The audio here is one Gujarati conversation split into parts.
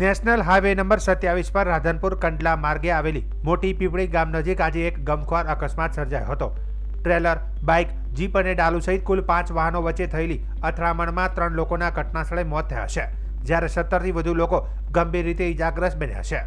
નેશનલ હાઈવે નંબર સત્યાવીસ પર રાધનપુર કંડલા માર્ગે આવેલી મોટી પીપળી ગામ નજીક આજે એક ગમખ્વાર અકસ્માત સર્જાયો હતો. ટ્રેલર, બાઇક, જીપ અને ડાલુ સહિત કુલ પાંચ વાહનો વચ્ચે થયેલી અથડામણમાં ત્રણ લોકોના ઘટનાસ્થળે મોત થયા છે, જ્યારે સત્તરથી વધુ લોકો ગંભીર રીતે ઇજાગ્રસ્ત બન્યા છે.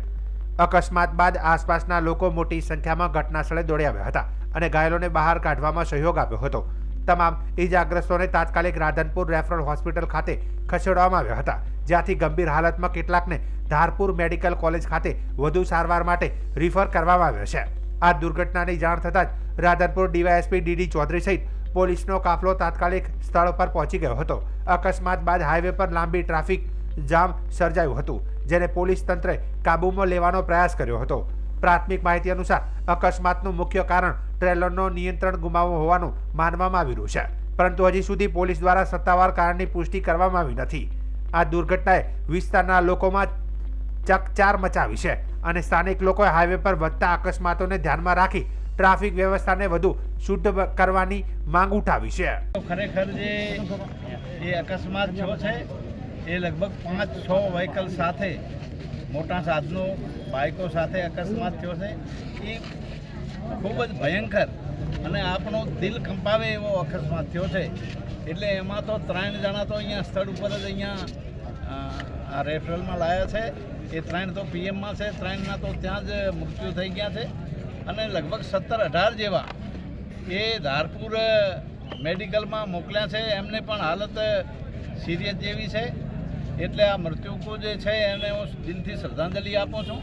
અકસ્માત બાદ આસપાસના લોકો મોટી સંખ્યામાં ઘટનાસ્થળે દોડી આવ્યા હતા અને ઘાયલોને બહાર કાઢવામાં સહયોગ આપ્યો હતો. તમામ ઇજાગ્રસ્તોને તાત્કાલિક રાધનપુર રેફરલ હોસ્પિટલ ખાતે ખસેડવામાં આવ્યા હતા. જ્યાંથી ગંભીર હાલતમાં કેટલાકને ધારપુર મેડિકલ કોલેજ ખાતે વધુ સારવાર માટે રિફર કરવામાં આવ્યો છે. આ દુર્ઘટનાની જાણ થતાં જ રાધનપુર ડીવાયએસપી ડીડી ચૌધરી સહિત પોલીસનો કાફલો તાત્કાલિક સ્થળ પર પહોંચી ગયો હતો. અકસ્માત બાદ હાઈવે પર લાંબી ટ્રાફિક જામ સર્જાયું હતું, જેને પોલીસ તંત્રે કાબૂમાં લેવાનો પ્રયાસ કર્યો હતો. પ્રાથમિક માહિતી અનુસાર અકસ્માતનું મુખ્ય કારણ ટ્રેલરનો નિયંત્રણ ગુમાવવો હોવાનું માનવામાં આવી રહ્યું છે. પરંતુ હજી સુધી પોલીસ દ્વારા સત્તાવાર કારણની પુષ્ટિ કરવામાં આવી નથી. આ દુર્ઘટનાએ વિસ્તારના લોકોમાં ચકચાર મચાવી છે અને સ્થાનિક લોકોએ હાઈવે પર વધતા અકસ્માતોને ધ્યાનમાં રાખી ટ્રાફિક વ્યવસ્થાને વધુ શુદ્ધ કરવાની માંગ ઉઠાવી છે. ખરેખર જે અકસ્માત છે, એ લગભગ પાંચ, છ વ્હીકલ સાથે મોટા સાધનો, બાઇકો સાથે અકસ્માત થયો છે. એ ખૂબ જ ભયંકર અને આપણો દિલ કંપાવે એવો અકસ્માત થયો છે. એટલે એમાં તો ત્રણ જણા તો અહીંયા સ્થળ ઉપર જ અહીંયા આ રેફરલમાં લાયા છે. એ ત્રણ તો પીએમમાં છે, ત્રણના તો ત્યાં જ મૃત્યુ થઈ ગયા છે. અને લગભગ સત્તર અઢાર જેવા એ ધારપુર મેડિકલમાં મોકલ્યા છે. એમને પણ હાલત સિરિયસ જેવી છે. એટલે આ મૃત્યુકો જે છે એને હું દિલથી શ્રદ્ધાંજલિ આપું છું.